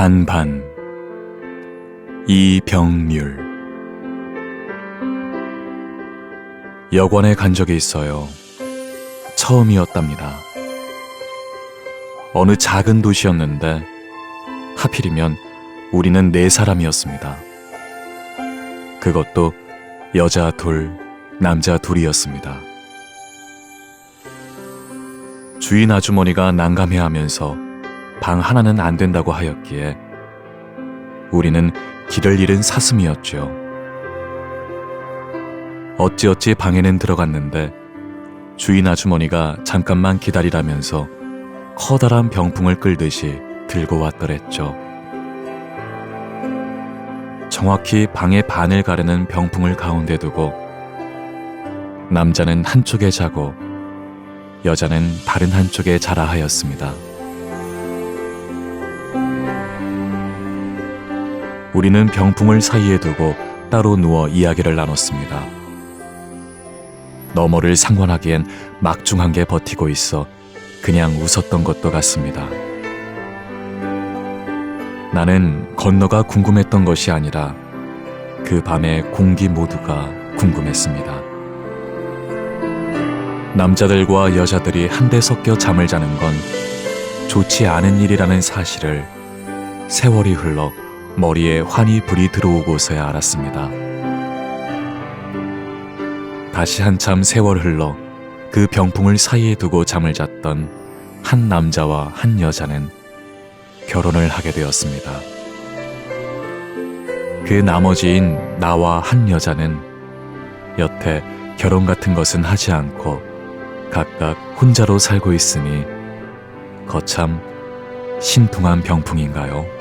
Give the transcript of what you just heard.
반반 이병률 여관에 간 적이 있어요. 처음이었답니다. 어느 작은 도시였는데 하필이면 우리는 네 사람이었습니다. 그것도 여자 둘, 남자 둘이었습니다. 주인 아주머니가 난감해하면서 방 하나는 안 된다고 하였기에 우리는 길을 잃은 사슴이었죠. 어찌어찌 방에는 들어갔는데 주인 아주머니가 잠깐만 기다리라면서 커다란 병풍을 끌듯이 들고 왔더랬죠. 정확히 방의 반을 가르는 병풍을 가운데 두고 남자는 한쪽에 자고 여자는 다른 한쪽에 자라 하였습니다. 우리는 병풍을 사이에 두고 따로 누워 이야기를 나눴습니다. 너머를 상관하기엔 막중한 게 버티고 있어 그냥 웃었던 것도 같습니다. 나는 건너가 궁금했던 것이 아니라 그 밤의 공기 모두가 궁금했습니다. 남자들과 여자들이 한데 섞여 잠을 자는 건 좋지 않은 일이라는 사실을 세월이 흘러 머리에 환히 불이 들어오고서야 알았습니다. 다시 한참 세월 흘러 그 병풍을 사이에 두고 잠을 잤던 한 남자와 한 여자는 결혼을 하게 되었습니다. 그 나머지인 나와 한 여자는 여태 결혼 같은 것은 하지 않고 각각 혼자로 살고 있으니 거참 신통한 병풍인가요?